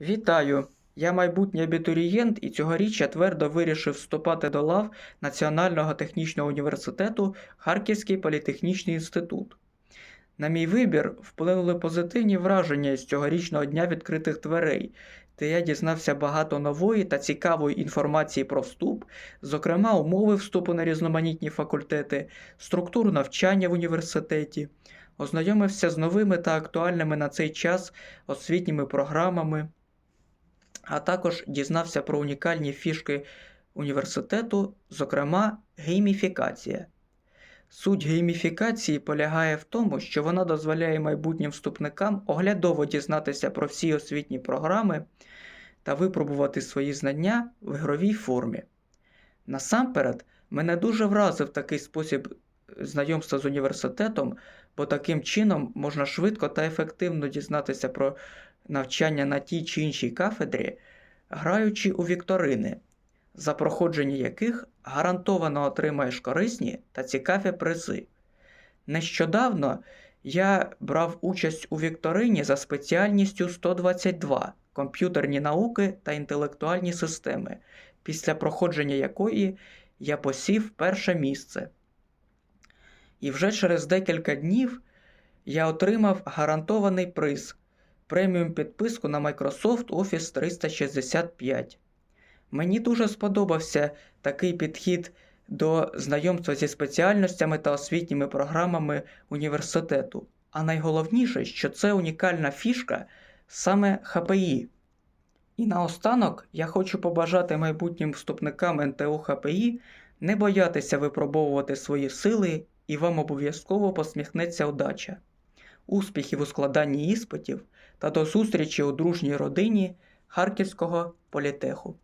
Вітаю! Я майбутній абітурієнт і цьогоріч я твердо вирішив вступати до лав Національного технічного університету Харківський політехнічний інститут. На мій вибір вплинули позитивні враження з цьогорічного дня відкритих дверей, де я дізнався багато нової та цікавої інформації про вступ, зокрема умови вступу на різноманітні факультети, структуру навчання в університеті, ознайомився з новими та актуальними на цей час освітніми програмами, а також дізнався про унікальні фішки університету, зокрема гейміфікація. Суть гейміфікації полягає в тому, що вона дозволяє майбутнім вступникам оглядово дізнатися про всі освітні програми та випробувати свої знання в ігровій формі. Насамперед, мене дуже вразив такий спосіб знайомства з університетом, бо таким чином можна швидко та ефективно дізнатися про навчання на тій чи іншій кафедрі, граючи у вікторини, за проходження яких гарантовано отримаєш корисні та цікаві призи. Нещодавно я брав участь у вікторині за спеціальністю 122 комп'ютерні науки та інтелектуальні системи, після проходження якої я посів перше місце. І вже через декілька днів я отримав гарантований приз преміум підписку на Microsoft Office 365. Мені дуже сподобався такий підхід до знайомства зі спеціальностями та освітніми програмами університету. А найголовніше, що це унікальна фішка саме ХПІ. І наостанок я хочу побажати майбутнім вступникам НТУ ХПІ не боятися випробовувати свої сили, і вам обов'язково посміхнеться удача. Успіхів у складанні іспитів та до зустрічі у дружній родині Харківського політеху.